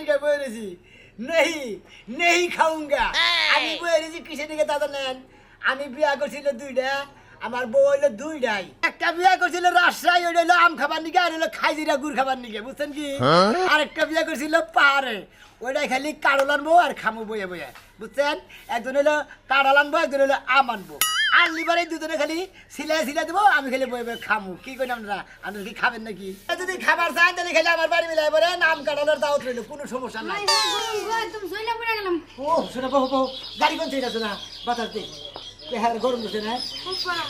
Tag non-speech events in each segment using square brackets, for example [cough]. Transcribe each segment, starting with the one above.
নিকে বয়ে রয়েছি। নেই নেই খাউঙ্গা আমি বয়ে রয়েছি দাদা নেন আমি বিয়া করছিল দুইটা আমার বউ হইল দুইটাই একটা বিয়া করছিল রাজশাহী ওইটা হইল আম খাবার নিকে আর হইল খাইজিরা গুড় খাবার নিকে বুঝছেন কি? আরেকটা বিয়া করছিল পাহাড়ে ওইটাই খালি কাড়ল আনব আর খামো বইয়ে বইয়ে বুঝছেন? একজন হইল কাড়াল আনব একজন হইল আম আনব আর লিবারে দুজনে খালি সিলাই সিলাই দেবো আমি খালি বই খামু। কি করি আপনারা? আপনারা কি খাবেন নাকি? যদি খাবার চান তাহলে খালি আমার বাড়ি মিলাই পরে নাম কাটানোর দাওয়াত রইল কোনো সমস্যা নাই। ও শোনা বহু বহু গাড়ি কোন থেকে আছে না? বাতাস দে। হ্যাঁ গরম দিচ্ছে না?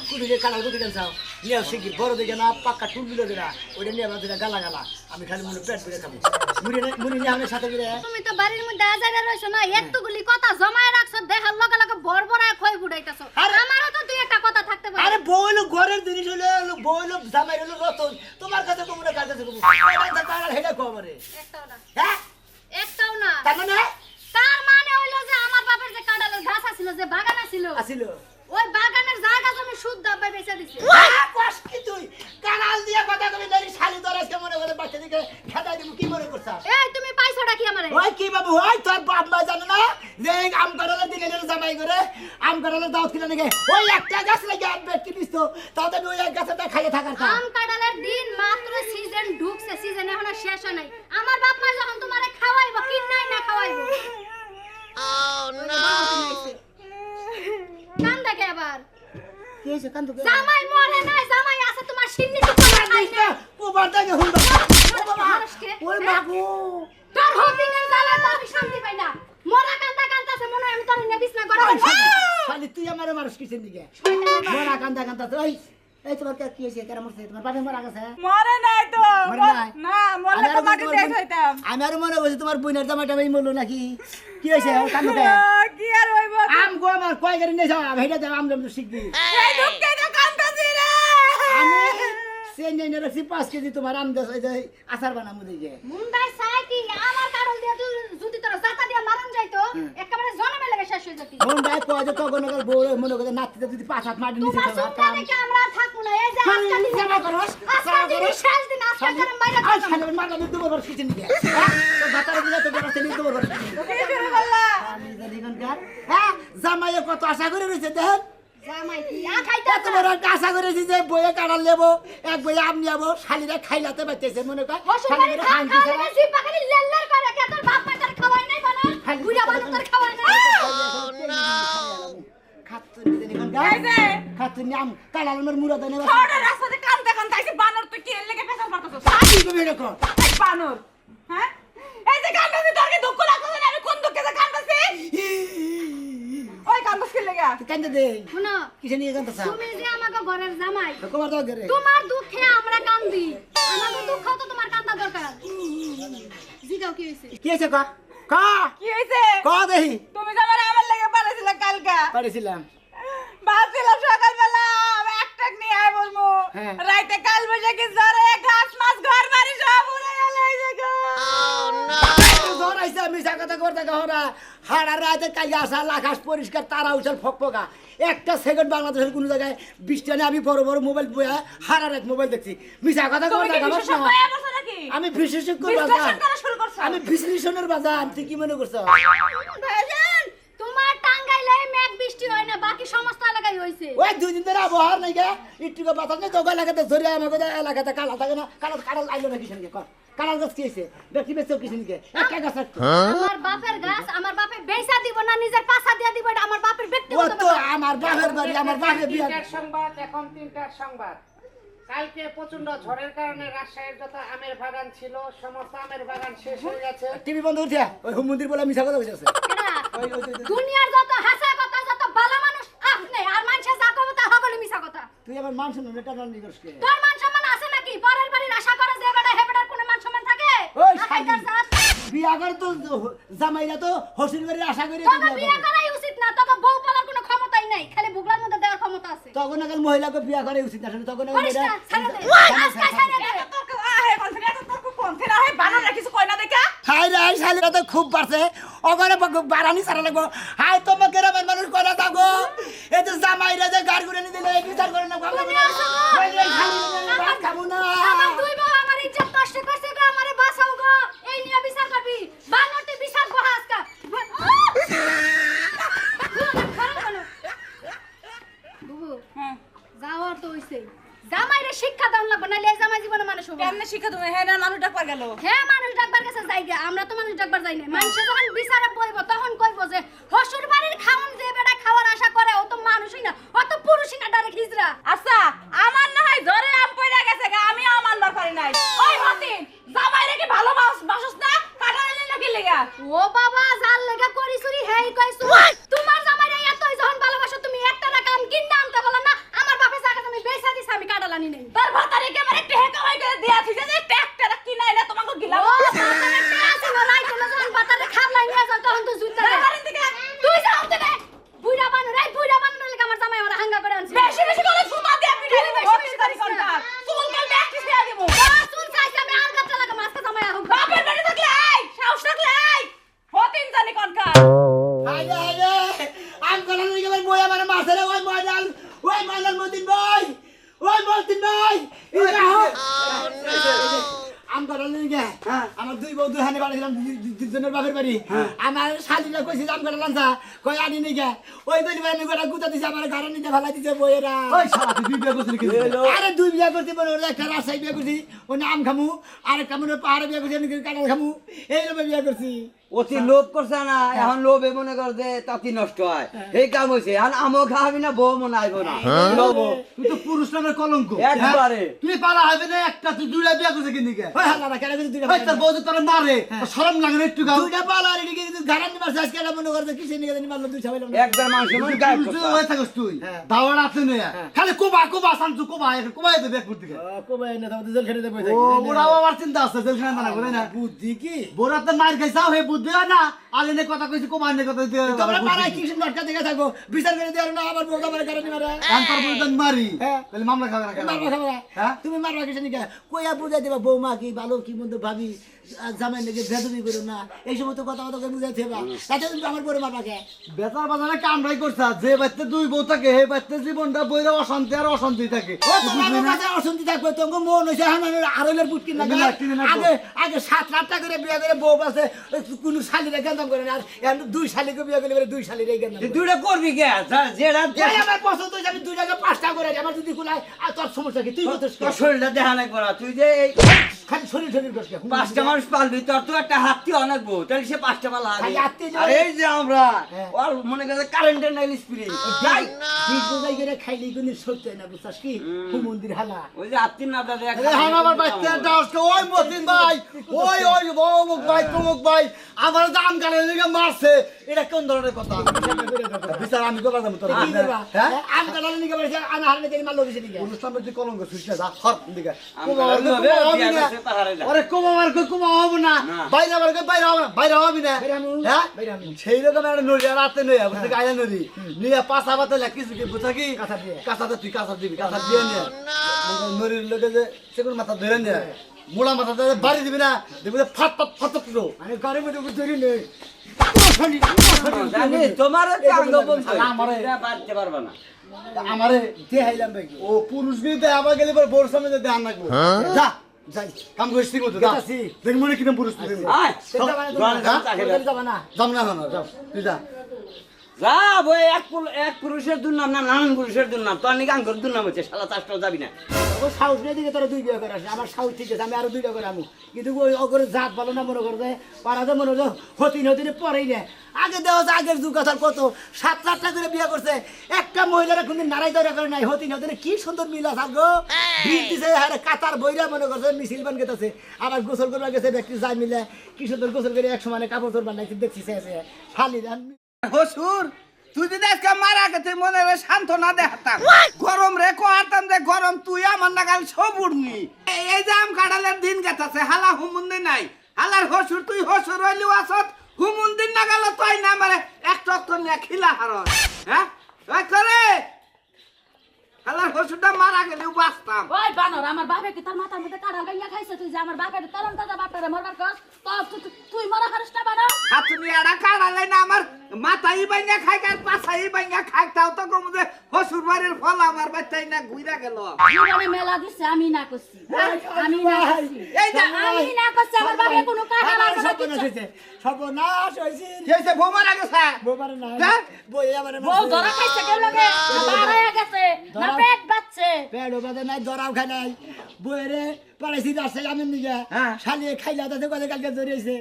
কুড়ি কালার কোথায় গেল চাও। নিয়ে শিগগির বড় দিকে না পাক্কা টুল দিল দিলা ওইটা নিয়ে আমার গালা গালা। আমি খালি মনে পেট করে খাব। মুড়ি মুড়ি নিয়ে আমার সাথে গিয়ে তুমি তো বাড়ির মধ্যে আজাইরা রইছো না এতগুলি কথা জমায় রাখছো দেখার লগে লগে বড় খই ফুটাইতাছো। আমারও তো দুই একটা কথা থাকতে পারে। আরে বউ হলো ঘরের জিনিস হলো হলো বউ হলো জামাই হলো রতন। তোমার কাছে কমু না কার কাছে কমু? হেটা কো আমারে। একটাও না হ্যাঁ? একটাও না। তার মানে তার মানে হইল যে আমার বাপের যে কাঁঠালের গাছ আছিল যে বাগান আছিল ওই বাগানের জায়গা জমি শুদ্ধ আব্বাই বেচে দিছে। কস কি তুই? কানাল দিয়ে কথা কবি নারী শালি দরাজ কে মনে করে বাচ্চা দিকে খেদাই দিব কি মনে করছাস? এই তুমি পাইছোটা কি আমারে? ওই কি বাবু ওই তোর বাপ মা জানে না? যে আম কাটালে দিলে জামাই করে আম কাটালে দাও কিনা নাকি? ওই একটা গাছ লাগে আনবে কি দিস তো তাতে ওই এক গাছটা খাইয়ে থাকার আম কাঁঠালের দিন মাত্র সিজন ঢুকছে সিজন এখনও শেষ হয় নাই আমার বাপ মা যখন তোমারে খাওয়াইবো কি নাই না খাওয়াইবো কান দেখে আবার কি হয়েছে কান তো জামাই মরে নাই জামাই আছে তোমার সিন্নি টুকরা খাই না ও হুন ওই মাগো তোর জ্বালা তো আমি শান্তি পাই না। মরা কান্দা কান্দাছে মনে হয় আমি তোর নিয়ে বিছনা তুই আমার মানুষ কিসের দিকে? মরা কান্দা কান্দা ওই। এই তোমার কে- কি হয়েছে? কেন মরছে তোমার বাপে মারা গেছে? মরে নাই তো? না মরলে আমি তো আরও মাকে তোমার দেখ হইতাম। আমি আরও মনে করছি তোমার বোনের জামাইটা আমি মরলো নাকি? কি হয়েছে? কান্দো কে? [laughs] কি আর হইব আম গো আমার কয় গাড়ি নিয়ে যাও? এটা যাও আম জাম শিখবি। এই দুঃখে তো কান্দাছি রে! আমি সে নিয়ে নিয়ে রাখছি পাঁচ কেজি তোমার আম ওই যে আচার বানাবো দিকে মুন্ডায় চাই কি? আমার কারণ দিয়ে তুই যদি তোর জাতা দিয়ে মারণ যাইতো একেবারে জনমে লেগে শেষ হয়ে যেতি মন দেয় কয় যে তখন ওর বউ মনে করে নাতিতে যদি পাঁচ হাত মাটি নিচে তোমার যাও, সুন্দর আম- দেখে আমরা আর থাকব না এই যে শালি, আজকাল দিন করস, আজকাল দিন শেষ দিন আজকাল শালি, দিন বাইরে আর শালি, মাথা দিয়ে কিছু নিবে। হ্যাঁ? দিলে। কি আমি জানি হ্যাঁ, জামাইয়ে কত আশা করে রয়েছে দেখেন। জামাই কি আ খাইতে এত বড় একটা আশা করেছি যে বইয়ে কাটাল নেব এক বইয়ে আম নেব শালিরা খাইলাতে পারতেছে মনে কর। বুড়া বালু তোর খাওয়াই নাই খাতুন দিতেন এখানকার। এই যে। খাতুন আম কাটালানোর মুড়া দেনে ছোট রাস্তাতে কান্দতে কান্দতে আইছি বানর তুই কি এর পেছাল মারতাছস? কি করবি এরকম? বানর হ্যাঁ? এই যে কান্দাছি তোর কি দুঃখ লাগতেছে না? আমি কোন দুঃখে যে কান্দাছি? ওই কান্দাস কি লেগে। কান্দে দে। শুনো কিসে নিয়ে কান্দে তুমি যে আমাকে ঘরের জামাই দাও তোমার দুঃখে আমরা কান্দি। আমাদের দুঃখ তো তোমার কান্দা দরকার। জিগাও কি হয়েছে কি আছে কা? কা? কি হইছে? কা দেহি? তুমি আমার আমার লেগে পারেছিলে কালকা। পারেছিলাম। ভাবছিলাম সকালবেলা একটা নিয়ে আয় বলব। হ্যাঁ। রাইতে কাল বৈশাখী জ্বরে ঘাস মাছ ঘর বাড়ি সব উড়ে গেল এই জায়গা জ্বর আইছে মিশা কথা করতে গহরা হাড়া রাতে কালি আসা আকাশ পরিষ্কার তারা উছল ফকফকা। একটা সেকেন্ড বাংলাদেশের কোনো জায়গায় বৃষ্টি আমি বড় বড় মোবাইল বয়া হারা রাত মোবাইল দেখছি। মিশা কথা করতে গহরা আমি বিশেষজ্ঞ আমি বিশ্লেষণের বাজার তুই কি মনে করছ? ভাইজান তোমার টাঙ্গাইলে মেঘ বৃষ্টি হয় না বাকি সমস্ত এলাকায় হইছে। ওই দুই দিন ধরে নাই গে। একটু বাতাস নেই তোকে এলাকাতে ধরে আমাকে এলাকাতে কালা থাকে না কালা আইলো না কিসেন কর। কালাল গাছ কি বেচো কে একটা গাছ একটু আমার বাপের গাছ আমার বাপে বেচা দিব না নিজের পাশা দিয়া দিব এটা আমার বাপের ও ব্যক্তিগত তো আমার বাপের বাড়ি আমার বাপের বিয়া। সংবাদ এখন তিনটার সংবাদ। কালকে প্রচণ্ড ঝড়ের কারণে রাজশাহীর যত আমের বাগান ছিল সমস্ত আমের বাগান শেষ হয়ে গেছে। টিভি বন্ধ ওই হুম মন্দির বলে মিশা কথা দুনিয়ার যত হাসা কথা যত ভালো মানুষ আপনি আর মানুষের যা কবে তা হগলি মিছা কথা। তুই আমার মান শুনুন এটা না তোর মান সম্মান আছে নাকি? পরের বাড়ির আশা করে যে বেটা হে বেটার কোনো মান সম্মান থাকে? ওই শালি। বিয়া করে তো জামাইরা তো হসির বাড়ির আশা করে বিয়ে করাই উচিত না তোকে বউ পালার কোনো ক্ষমতাই নাই খালি বুগলার মধ্যে দেওয়ার ক্ষমতা আছে। তখন আগে মহিলাকে বিয়া করে উচিত না তখন না, না না খুব বাড়ছে। ওখানে বাড়ানি সারা লাগবো। হাই তোমাকে গ্রামের মানুষ করে থাকো এই যে জামাইরা যে গাড়ি করে নিয়ে দিলে বিচার করে না গো। ভাত খাব না। আমার দুই বউ আমার ইজ্জত নষ্ট করছে করছে শিক্ষা দাও লাগবে না জামাই জীবনে মানুষ হবে কেমনে শিক্ষা তুমি? হ্যাঁ মানুষ ডাকবার গেল। হ্যাঁ মানুষ ডাকবার গেছে যাই আমরা তো মানুষ ডাকবার যাই না মানুষ যখন বিচারে বইব তখন কইব যে হসুর বাড়ির খাউন হাঙ্গা করে আনছে। বেশি বেশি করে সুতা দিয়ে পিটাইলে বেশি বেশি করি। কোনটা চুল কাল ব্যাকটিস দিয়ে দিব। চুল চাইছে আমি আলগাটা লাগা মাছটা জামাই হোক বাপের বাড়ি থাকলে আই সাহস থাকলে আই হতিন জানি কোনটা হায়রে হায়রে আম কলার দিকে আমার বই আমার মাছে ওই ময়দান ওই ময়দান মতিন ভাই ওই মতিন ভাই। এই রাহো আম কলার দিকে আমার দুই বউ দুই হানে বাড়িছিলাম বাপের বাড়ি। আমার শালিরা কইছে আম কলার লাঞ্চা। কই আনি নি গে ওই গলি বাড়ি গোটা গুতা দিছে আমার ঘরে নিতে ভালা দিছে বইয়েরা। ওই শালা তুই বিয়ে করছিস কি আরে দুই বিয়া করছি বলে ওরা একটা বিয়া করছি ওনে আম খামু আর একটা মনে পাহাড়ে বিয়া করছি আমি কাঁঠাল খামু। এই রকম বিয়া করছি। অতি লোভ করছে না? এখন লোভে মনে কর যে তাতি নষ্ট হয়? এই কাম হয়েছে এখন আমও খাওয়াবি না বউ মনে আইব না। লোভ। তুই তো পুরুষ নামের কলঙ্ক। একবারে। হ্যাঁ? তুই পালা হবে না একটা তুই দুইটা বিয়া করছে কিনি কে ওই হালা কেন করছি দুইটা তোর বউ যে তোর মারে শরম লাগে না একটু গাও। দুইটা পালা গারান নিবার মনে কিসে নিয়ে মারলো দুই মনে। হয়ে থাকিস তুই। হ্যাঁ। দাওয়ার আছে না খালি কোবা কোবা শান্তু কোবা এখানে কোবা এতে ব্যাগ করতে কবে না তাহলে জেল খেতে দেবে ও ওরাও আমার চিন্তা আছে জেল খানা না করে না। বুদ্ধি কি? বোরা তো মার খাইছাও হে বুদ্ধি হয় না। আর এনে কথা কইছি কোবা এনে কথা তোমরা পাড়ায় কি সুন্দর নাটকা দেখে থাকো? বিচার করে দেওয়ার না আমার বউ আমার গারান নিবার আনতার বলতে মারি। হ্যাঁ। তাহলে মামলা খাবে না খাবে হ্যাঁ? তুমি মারবা কিসে নিকা? কইয়া বুঝাই দেবা বৌমা কি ভালো কি মন্দ ভাবি? জামাই নাকি করো না এই সমস্ত কথা কথা বুঝাই থেবা তাতে তুমি আমার পরে মারবা কে বাজারে কামড়াই করছা যে বাচ্চা দুই বউ থাকে বাচ্চা জীবনটা বইরা অশান্তি আর অশান্তি থাকে। অশান্তি থাকবে তোমাকে মন হয়েছে এখন বুট কিনা কিনা, কিনে না তো। আগে আগে সাত লাখটা করে বিয়ে করে বউ আছে কোনো শালিরে গেন্দাম করে না আর দুই শালিকে বিয়ে করলে দুই শালিরে গেন্দাম দুইটা করবি কে? যা- যেটা আমার পছন্দ হয়েছে আমি দুই পাঁচটা করে আমার যদি কুলায় আর তোর সমস্যা কি? তুই তোর শরীরটা দেখা লাগবো না তুই যে এই খালি শরীর শরীর করছিস পাঁচটা মানুষ পালবি তোর তো একটা হাতি অনেক বউ তাহলে সে পাঁচটা হাতি। আর এই যে আমরা হ্যাঁ। ওর মনে করে কারেন্টের নাইল স্পিরিট যাই। করে খাইলি কোনো সত্য হয় না বুঝছাস কি? মন্দির হালা ওই যে হাতির না দাদা আরে আমার বাচ্চাটা আজকে ওই মতিন ভাই ওই ওই অমুক ভাই তমুক ভাই আমার দাম লেগে মারছে। এটা কোন ধরনের কথা? [laughs] বিচার আমি করলাম যাব তোর কি হ্যাঁ? আম কাটালে নিকে বলেছে আমি হারলে তেল মারলো কিছু নিকে অনুষ্ঠানের যে কলঙ্ক সৃষ্টি যা হর দিকে। আম কুমা আমার কই কুমা হব না। বাইরে আমার কই বাইরে হবে না বাইরে হবি না। হ্যাঁ? সেই রকম একটা নড়ি আর রাতে নড়ি বুঝতে গায়ে নড়ি নিয়ে পাশা পাতে লাগি সুকি বুঝা কি? কাঁথা দিয়ে। কাঁথাতে তুই কাঁথা দিবি কাঁথা দিয়ে নিয়ে নড়ির লোকে যে সেগুলো মাথা ধরে নিয়ে মুড়া মাথা ধরে বাড়ি দিবি না দিবি যে ফাট ফাট ফাট ফাট ফুটো আমি ঘরের মধ্যে ধরি নেই। জানি তোমার কাঙ্গ বলছো শালা আমারে- এটা পারতে পারবে না। আমারে দেখাইলাম ভাই। ও পুরুষ বিয়ে আবার গেলে পর বোর সামনে ধ্যান রাখব। যা যাই কাম করিস ঠিক মতো যা। দেখ মনে কিনা পুরুষ মানে না না যাও। তুই যা। যা বই এক এক পুরুষের দুর্নাম না নানান পুরুষের দুর্নাম। তোর নাকি আঙ্কর দুর্নাম হচ্ছে শালা চাষটাও যাবি না। ও সাউথ নেই দিকে তোরা দুই বিয়ে করে আসে আমার সাউথ ঠিক আছে আমি আরও দুইটা করে আমু। কিন্তু ওই অগরে জাত ভালো না মনে করবে পাড়াতে মনে হলো হতিন হতিনে পরেই না আগে দেওয়া যায় আগের যুগ কথা কত সাত আটটা করে বিয়ে করছে একটা মহিলারা কোনদিন নারাই দরা করে নাই হতিন হতিনে কি সুন্দর মিল আছে গো ভিড় দিছে হ্যাঁ কাতার বইরা মনে করছে মিছিল বান গেছে আবার গোসল করবার গেছে ব্যক্তি যায় মিলে কি সুন্দর গোসল করে এক সময় কাপড় চোর বানাইছে দেখছি সে খালি হসুর তুই যদি আজকে মারা গেছে মনে রে সান্ত্বনা দেখাতাম গরম রে কোয়াতাম যে গরম তুই আমার নাগাল সব উড়নি এই যে আম কাঁঠালের দিন গেতাছে হালা হুমুন্দি নাই। হালার হসুর তুই হসুর হইলি আসত হুমুন্দিন নাগাল তুই না মারে এক টক্ত নিয়ে খিলা হার হ্যাঁ? ওই করে। হালার হসুরটা মারা গেলে বাঁচতাম। ওই বানর আমার বাপে কি তোর মাথার মধ্যে কাঁঠাল গাইয়া খাইছে? তুই যে আমার বাপের তরম দাদা বাপের মরবার কর তুই- মরা হারিস না বানর। হাতুনি এড়া কাড়ালে না আমার মাথাই বাইঙ্গা খাই আর পাছাই খাই তাও তো কম যে হসুর বাড়ির ফল আমার বাচ্চাই না ঘুরা গেল। জীবনে মেলা দিছে আমি না করছি। আমি না করছি। এই যে আমি না করছি আমার বাবা কোনো আমার লাগবে না বোমার আগে স্যার বোবার না হ্যাঁ? বই আমার বউ ধরা খাইছে লগে? গেছে না পেট বাচ্চে পেট ওবাদে নাই দরাও খাই নাই। বইরে পালাইছি রাস্তায় আমি নিয়ে হ্যাঁ। শালিয়ে খাইলা তাতে কালকে জড়িয়েছে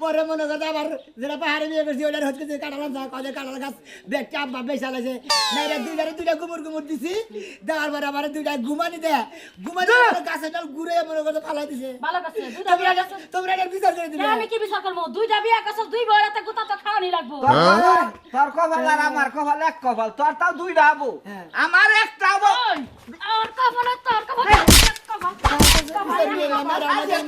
পরে মনে কথা আবার যেটা পাহাড়ে বিয়ে করছি ওটার হচ্ছে যে কাটালাম যা কদে কাটাল গাছ ব্যাগটা আব্বা বেশ চালাইছে দুইটারে দুইটা গুমুর গুমুর দিছি দেওয়ার পরে আমার দুইটা ঘুমানি দেয় ঘুমানি গাছের ডাল ঘুরে মনে কথা ফালাই দিছে। ভালো করছে দুইটা তোমরা বিয়া করছে? তোমরা এটার বিচার করে দিবে। আমি কি বিচার করব? দুইটা বিয়া করছ দুই বউরাতে গোটা তো খাওয়ানি লাগবো। তোর কপাল- আর আমার কপাল এক কপাল তোর তাও দুইটা হব। হ্যাঁ। আমার একটা হব। আর কপালে তোর কপালে কপালে।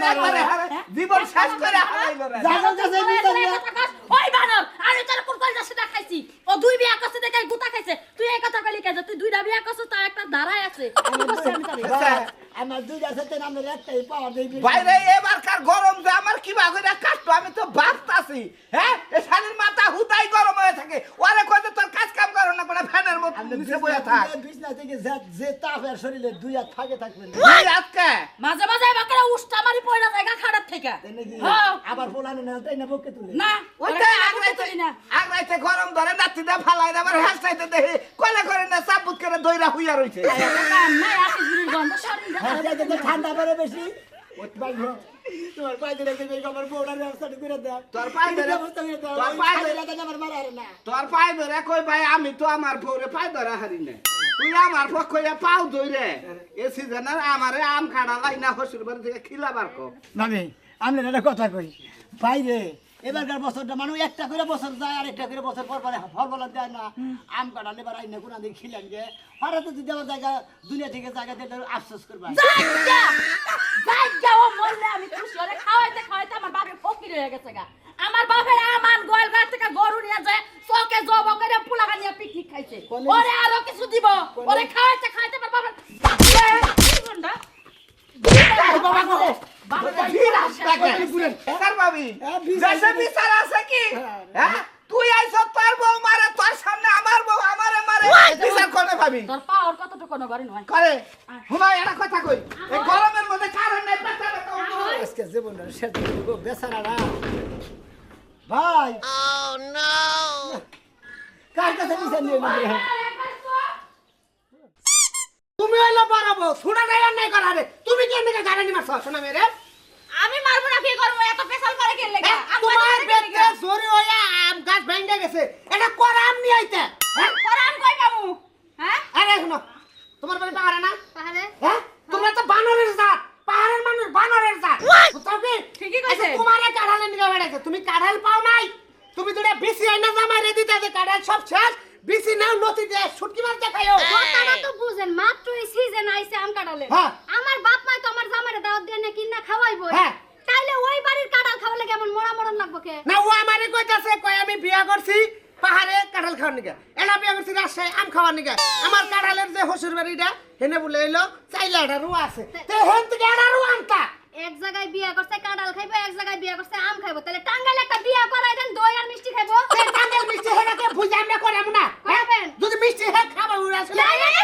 একবারে হারে- জীবন শেষ করে হারাইলো রে। জানো কাছে বিচার নিয়ে ওই বানর আমি তোর কুরকল যাচ্ছে না খাইছি ও দুই বিয়া করছে দেখে গুতা খাইছে তুই এই কথা কইলি কেন করছিস তার একটা দাঁড়ায় আছে। আমার দুইটা সাথে আমরা একটাই পাওয়ার দেই বাইরে এবারকার গরম যে আমার কি ভাবে কাটতো আমি তো বাঁচতাছি হ্যাঁ? এ শালির মাথা হুদাই গরম হয়ে থাকে। ওরে কইতে তোর কাজ কাম করো না কোনো ফ্যানের মতো নিচে বয়ে থাক। বিছনা থেকে যে- যে তাপের শরীরে দুই হাত ফাঁকে থাকবেন তুই আজকে মাঝে মাঝে বাকেরা উষ্টা মারি পয়রা জায়গা খারাপ থেকে। নাকি? হ্যাঁ আবার না তাই না বকে তুলে? না ওইটা গরম ধরে দা ফালাই আবার হাসটাইতে দেখি কলে করে না সাবুত করে দইরা হুইয়া রইছে। না। আসি ঠান্ডা বেশি। পায়ে ধরে আমার বউটার ব্যবস্থাটা করে তোর পায়ে ধরে- ব্যবস্থা করে দাও। তোর ওই পায়ে খালি ধরে- লাগালে আমার মারা হারে না। তোর পায়ে ধরে কই ভাই? আমি তো আমার বউরে পায়ে ধরে হারি না। তুই আমার পক্ষ পাও ধরে এ সিজনের আমারে আম কাটা লাই না হসুর বাড়ি থেকে খিলাবার কো আমি একটা কথা কই। বাইরে এবারকার বছরটা মানুষ একটা করে বছর যায় আর একটা করে বছর পর পরে ফল ফল দেয় না। আম কাটালে এবার আইনে কোন দিকে খিলেন গে। হঠাৎ যদি দেওয়ার জায়গা দুনিয়া থেকে জায়গা দিলে আফসোস করবা। আমি খুশি। খাওয়াইতে খাওয়াইতে আমার বাপের ফকির হয়ে গেছে গা। আমার বাপের আমান গোয়াল গাছ থেকে গরু নিয়ে যায় চকে জব করে পুলাকা নিয়ে পিকনিক খাইছে। ওরে আরও কিছু দিব। ওরে খাওয়াইতে খাওয়াইতে আমার বাপের জীবনটা বাবা। হ্যাঁ, আছে কি? হ্যাঁ তুই আইছ তোর বউ মারে তোর সামনে আমার বউ আমারে মারে। বিচার করে পাবি তোর পাওয়ার কতটুকু নগরে নয়। করে হুমায় একটা কথা কই। এই গরমের মধ্যে কারণ নাই পেছাবে আজকে জীবনটা শেষ করে দিব বেচারারা ভাই। কার কাছে বিচার নিয়ে নেবে তুমি হইল বাড়াবো শোনা নাই নাই করা রে তুমি কেন দিকে গাড়ি মারছ? শোনা মেরে আমি মারবো না কি করব? এত পেশাল করে কে লেগে? তোমার বেতে জোরে হইয়া আম গাছ ভেঙে গেছে। এটা করা আম নিয়ে আইতে হ্যাঁ? করাম কই পামু হ্যাঁ? আরে শুনো তোমার বাড়ি পাহাড়ে না? তাহলে হ্যাঁ? তোমরা তো বানরের জাত। পাহাড়ের মানুষ বানরের জাত। বুঝছ কি ঠিকই কইছে। আচ্ছা, তোমার এই কাঁঠালে নিয়ে বেড়াইছে তুমি কাঁঠাল পাও নাই? তুমি দুটা বিসি আইনা জামাই রে দিতে কাঁঠাল সব শেষ। বিসি নাও নতি দিয়ে শুটকি মারতে খাইও। কথাটা তো বুঝেন মাত্র এই সিজন আইছে আম কাটালে হ্যাঁ। আমার বাপ মা তো আমার জামাইরে দাওয়াত দিয়ে না কিনা খাওয়াইবো হ্যাঁ। তাইলে ওই বাড়ির কাঁঠাল খাওয়ালে কেমন মরা মরণ লাগবো কে? না ও আমারে কইতাছে কই আমি বিয়া করছি পাহাড়ে কাঁঠাল খাওয়ার নিগে। এলা বিয়া করছি রাজশাহী আম খাওয়ার নিগে। আমার কাঁঠালের যে হসুর বাড়িটা হেনে বলে এলো চাইলে এটা রুয়া আছে। তে হেন থেকে এটা রুয়া আনতা এক জায়গায় বিয়া করছে কাঁঠাল খাইবো এক জায়গায় বিয়া করছে আম খাইবো। তাহলে টাঙ্গাইলে একটা বিয়া করাই দেন দই আর মিষ্টি খাইবো। টাঙ্গাইল মিষ্টি হেনাকে বুঝে আমরা করাম না। করবেন? যদি মিষ্টি হে খাবার উড়ে আসলে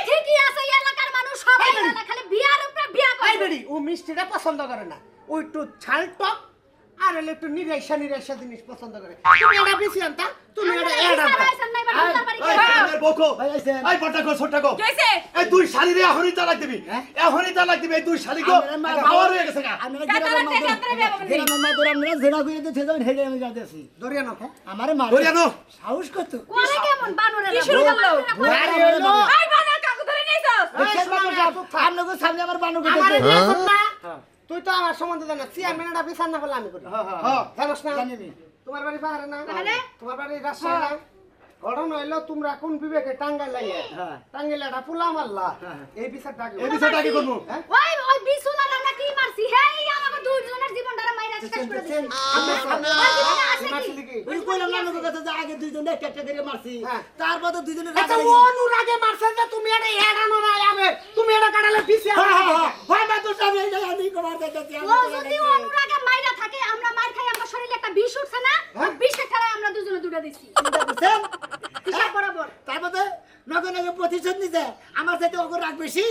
ঠিকই আছে এই এলাকার মানুষ সবাই খালি বিয়ার উপরে বিয়া করে ও মিষ্টিটা পছন্দ করে না। ওই একটু ছাল টক আর হলে একটু নিরাইসা নিরাইসা জিনিস পছন্দ করে। তুমি এটা বেশি আনতা তুমি এটা এড আনতা দুই শালিরে এখনই তালাক দিবি। এখনই তালাক দিবি দুই শালি হয়ে গেছে জেরা করে দিতে যাবেন হেগে আমি আমারে মার। সাহস কত কেমন? বানরে কি শুরু করল? বাড়ি হইল আই বানর কাকু ধরে নিয়েছস দেখছেন বানর সাহেব? সামনে আমার বানর আমার তুই তো আমার সম্বন্ধে জানা চেয়ারম্যান এটা বিচার না বলে আমি করি হ্যাঁ না? তোমার বাড়ি পাহাড়ে না? তোমার বাড়ি রাজশাহী না ঘটনা হইল তোমরা কোন বিবেকে টাঙ্গাই লাইয়ে হ্যাঁ। এটা পুলা মারলা। এই বিচারটা আগে এই কি করব। ওই ওই বিশুলা রান্না কি মারছি। হেই আমাকে দুইজনের জীবনটা মাইরা শেষ করে দিছে। আমরা কইলাম না যে আগে দুইজন একটা একটা করে মারছি। হ্যাঁ। তারপর দুইজনে ও অনুরাগে যে তুমি এটা এড়ানো না আমি। তুমি এটা কাটালে পিছিয়ে হয় না তো সামনে এই জায়গা দিয়ে কমার দেখতেছি ও যদি অনুরাগে মাইরা থাকে আমরা মার খাই আমরা শরীরে একটা বিষ উঠছে না বিষে খেলায় আমরা দুজনে দুটো দিছি। হিসাব বরাবর? তার মধ্যে নগে নগে প্রতিশোধ নিতে আমার সাথে ওকে রাগ বেশি?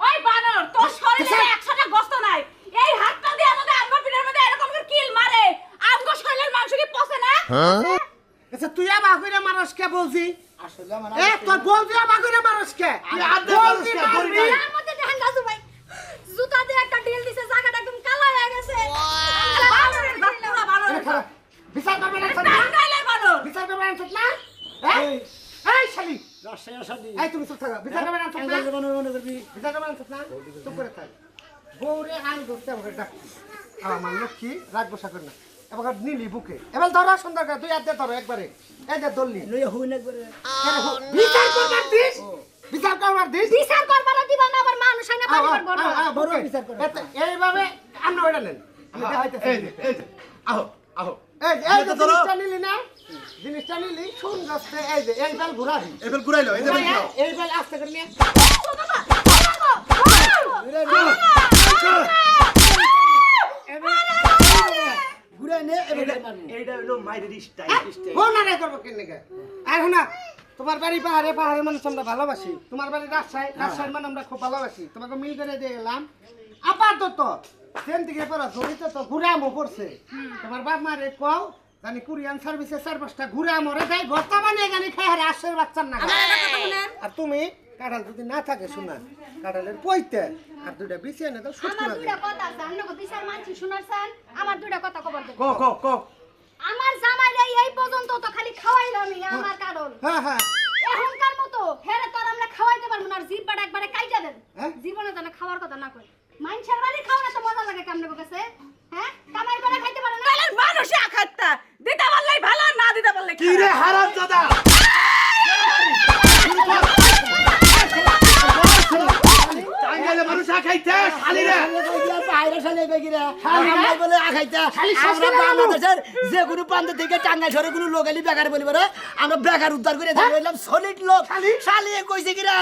ওই বানর তোর শরীরে একশোটা গোস্ত নাই। এই হাতটা দিয়ে আমাদের আমগো পিঠের মধ্যে এরকম করে কিল মারে। আমগো শরীরের মাংস কি পচে না? আচ্ছা তুই আমার কইরা মানুষ কে বলছি? আসলে আমার এ তোর বলছি আমার কইরা মানুষ কে? তুই আর্ধেক বলছি। বলি। তার মধ্যে দেখেন রাজু ভাই। জুতা দিয়ে একটা ঢিল দিছে জায়গাটা একদম কালো হয়ে গেছে। বানরের এ বানরের। বিচার করবে না বাপ। টাঙ্গাইলের বানর। বিচার করবে না না এই, এই শালি! রাজশাহী আসাদি এই তুমি চুপ থাকো। বিচার করবে না না মনে মনে করবি। বিচার করবে না না চুপ করে থাক। বউরে আন ধরতে আমাকে ডাক। আমার লক্ষ্মী রাগ বসা করে না। এবার নিলি বুকে। এবার ধরো সুন্দর করে। দুই হাত দিয়ে ধরো একবারে। এই যে ধরলি লইয়া হুই না করে কেন হো? বিচার করবার দিস? বিচার করবার দিস? বিচার করবার দিবা না আবার মানুষ হয় না আও, বাড়ি। বিচার করো। এতে- এইভাবে আমরা ওইটা নেন। আমি দেখাইতেছি। এই এই আহো, আহো। এই এই এটা ধরো। নিলি না জিনিসটা নিলি শুন যাচ্ছে এই যে এই বেল ঘুরাবি এবার ঘুরাইলো, এই বেল ঘুরাও। এই বেল আস্তে করে নিয়ে ঘুরে নে এবার মারবো এইটা হলো মায়ের স্টাইল ফোন আর করব কেন নাকি? আর না তোমার বাড়ি পাহাড়ে পাহাড়ে মানুষ আমরা ভালোবাসি। তোমার বাড়ি রাজশাহী রাজশাহীর মানে আমরা খুব ভালোবাসি। তোমাকে মিল করে দিয়ে গেলাম। আপাতত ট্রেন থেকে পড়া জড়িত তো ঘুরে আমো পড়ছে তোমার বাপ মারে কও জানি কুরিয়ান সার্ভিসে চার পাঁচটা ঘুরে আমরে যাই ভর্তা বানিয়ে গানি খাই হারে আসছে বাচ্চার না। আর তুমি কাঁঠাল যদি না থাকে শোনা কাঁঠালের পইতে আর দুইটা বিছিয়ে না তো সুস্থ আমার দুইটা কথা আছে আপনাকে বিচার মানছি শুনারছেন আমার দুইটা কথা কবার দেন ক ক ক আমার জামাইরে এই পর্যন্ত তো খালি খাওয়াইলামই আমার কারণ। হ্যাঁ হ্যাঁ। এখনকার মতো হেরে তো আর আমরা খাওয়াইতে পারব না আর জিব্বাটা একবারে কাইটা দেন। হ্যাঁ? জীবনে যেন খাওয়ার কথা না কই মাইনছের বাড়ি খাওয়া তো মজা লাগে কেমনে কাছে হ্যাঁ? কামাই করে খাইতে পারে না? মানুষে আখাতটা দিতে পারলেই ভালো না দিতে পারলে কি রে হারাম দাদা মানুষ খাইতে খালি রে। বাইরে সালে বেগিরা আমরা বলে আখাইতা আমরা বাংলাদেশের যে কোনো প্রান্ত থেকে টাঙ্গাই সরে কোনো লোকালি বেকার বলি আমরা বেকার উদ্ধার করে ধরে রইলাম সলিড লোক। শালিয়ে কইছে কিরা?